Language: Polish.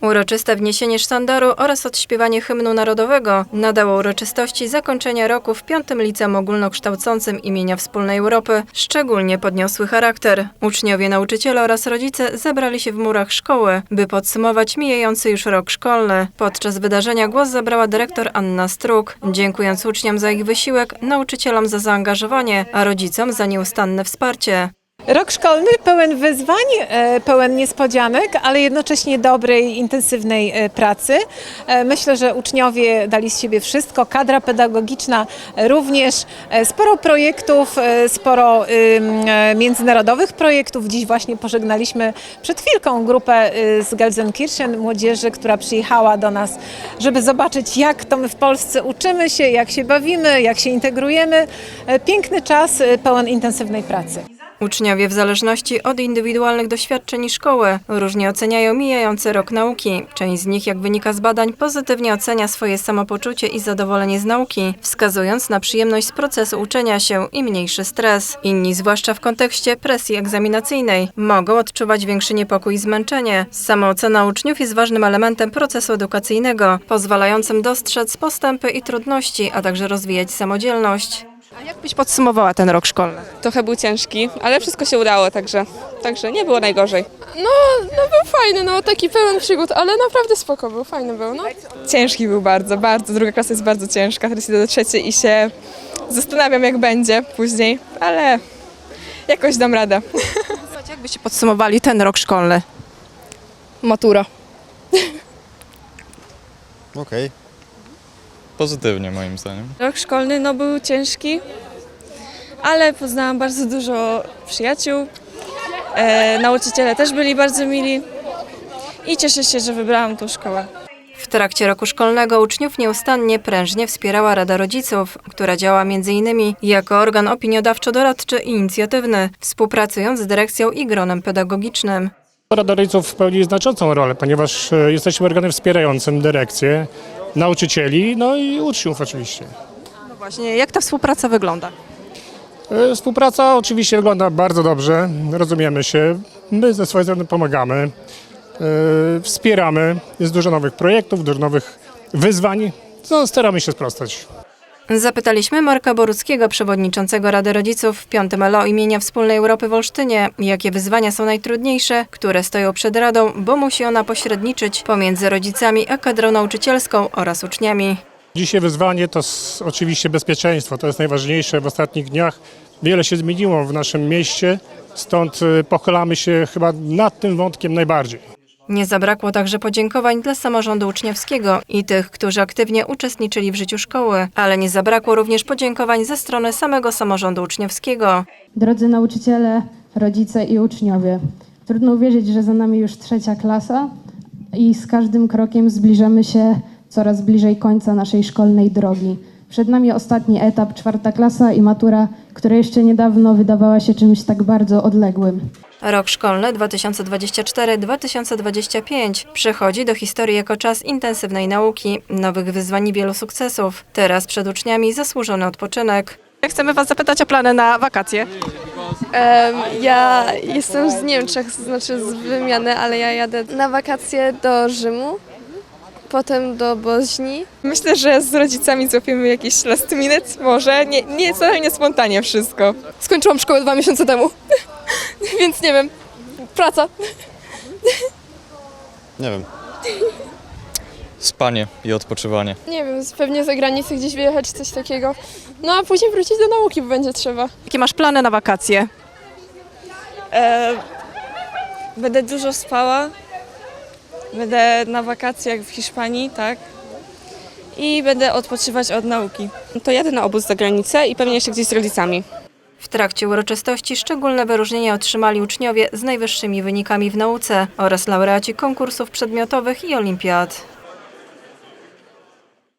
Uroczyste wniesienie sztandaru oraz odśpiewanie hymnu narodowego nadało uroczystości zakończenia roku w piątym liceum ogólnokształcącym imienia Wspólnej Europy szczególnie podniosły charakter. Uczniowie, nauczyciele oraz rodzice zebrali się w murach szkoły, by podsumować mijający już rok szkolny. Podczas wydarzenia głos zabrała dyrektor Anna Struk, dziękując uczniom za ich wysiłek, nauczycielom za zaangażowanie, a rodzicom za nieustanne wsparcie. Rok szkolny pełen wyzwań, e, pełen niespodzianek, ale jednocześnie dobrej, intensywnej e, pracy. E, Myślę, że uczniowie dali z siebie wszystko, kadra pedagogiczna również. Sporo projektów, sporo międzynarodowych projektów. Dziś właśnie pożegnaliśmy przed chwilką grupę y, z Gelsenkirchen młodzieży, która przyjechała do nas, żeby zobaczyć jak to my w Polsce uczymy się, jak się bawimy, jak się integrujemy. Piękny czas, pełen intensywnej pracy. Uczniowie w zależności od indywidualnych doświadczeń i szkoły różnie oceniają mijający rok nauki. Część z nich, jak wynika z badań, pozytywnie ocenia swoje samopoczucie i zadowolenie z nauki, wskazując na przyjemność z procesu uczenia się i mniejszy stres. Inni, zwłaszcza w kontekście presji egzaminacyjnej, mogą odczuwać większy niepokój i zmęczenie. Samoocena uczniów jest ważnym elementem procesu edukacyjnego, pozwalającym dostrzec postępy i trudności, a także rozwijać samodzielność. A jak byś podsumowała ten rok szkolny? Trochę był ciężki, ale wszystko się udało, także, także nie było najgorzej. No, no był fajny, no taki pełen przygód, ale naprawdę spoko był, fajny był, no. Ciężki był bardzo, bardzo. Druga klasa jest bardzo ciężka, teraz idę do trzeciej i się zastanawiam jak będzie później, ale jakoś dam radę. Słuchajcie, Jak byście podsumowali ten rok szkolny? Matura. Okej. Pozytywnie moim zdaniem. Rok szkolny no, był ciężki, ale poznałam bardzo dużo przyjaciół. E, nauczyciele też byli bardzo mili i cieszę się, że wybrałam tą szkołę. W trakcie roku szkolnego uczniów nieustannie prężnie wspierała Rada Rodziców, która działa m.in. jako organ opiniodawczo-doradczy i inicjatywny, współpracując z dyrekcją i gronem pedagogicznym. Rada Rodziców pełni znaczącą rolę, ponieważ e, jesteśmy organem wspierającym dyrekcję, nauczycieli, no i uczniów oczywiście. No właśnie, jak ta współpraca wygląda? E, Współpraca oczywiście wygląda bardzo dobrze, rozumiemy się, my ze swojej strony pomagamy, e, wspieramy, jest dużo nowych projektów, dużo nowych wyzwań, no, staramy się sprostać. Zapytaliśmy Marka Boruckiego, przewodniczącego Rady Rodziców w piątym LO imienia Wspólnej Europy w Olsztynie, jakie wyzwania są najtrudniejsze, które stoją przed Radą, bo musi ona pośredniczyć pomiędzy rodzicami a kadrą nauczycielską oraz uczniami. Dzisiaj wyzwanie to oczywiście bezpieczeństwo, to jest najważniejsze. W ostatnich dniach wiele się zmieniło w naszym mieście, stąd e, pochylamy się chyba nad tym wątkiem najbardziej. Nie zabrakło także podziękowań dla samorządu uczniowskiego i tych, którzy aktywnie uczestniczyli w życiu szkoły, ale nie zabrakło również podziękowań ze strony samego samorządu uczniowskiego. Drodzy nauczyciele, rodzice i uczniowie, trudno uwierzyć, że za nami już trzecia klasa i z każdym krokiem zbliżamy się coraz bliżej końca naszej szkolnej drogi. Przed nami ostatni etap, czwarta klasa i matura, która jeszcze niedawno wydawała się czymś tak bardzo odległym. Rok szkolny 2024-2025 przechodzi do historii jako czas intensywnej nauki, nowych wyzwań i wielu sukcesów. Teraz przed uczniami zasłużony odpoczynek. Chcemy Was zapytać o plany na wakacje. Em, ja jestem z Niemczech, znaczy z wymiany, ale ja jadę na wakacje do Rzymu, potem do Boźni. Myślę, że z rodzicami złapiemy jakiś last minute, może, nie, nie totalnie spontanie wszystko. Skończyłam szkołę dwa miesiące temu, więc nie wiem, praca. Nie wiem. Spanie i odpoczywanie. Nie wiem, pewnie za granicę gdzieś wyjechać, coś takiego. No a później wrócić do nauki, bo będzie trzeba. Jakie masz plany na wakacje? E, będę dużo spała, będę na wakacjach w Hiszpanii, tak? I będę odpoczywać od nauki. To jadę na obóz za granicę i pewnie jeszcze gdzieś z rodzicami. W trakcie uroczystości szczególne wyróżnienia otrzymali uczniowie z najwyższymi wynikami w nauce oraz laureaci konkursów przedmiotowych i olimpiad.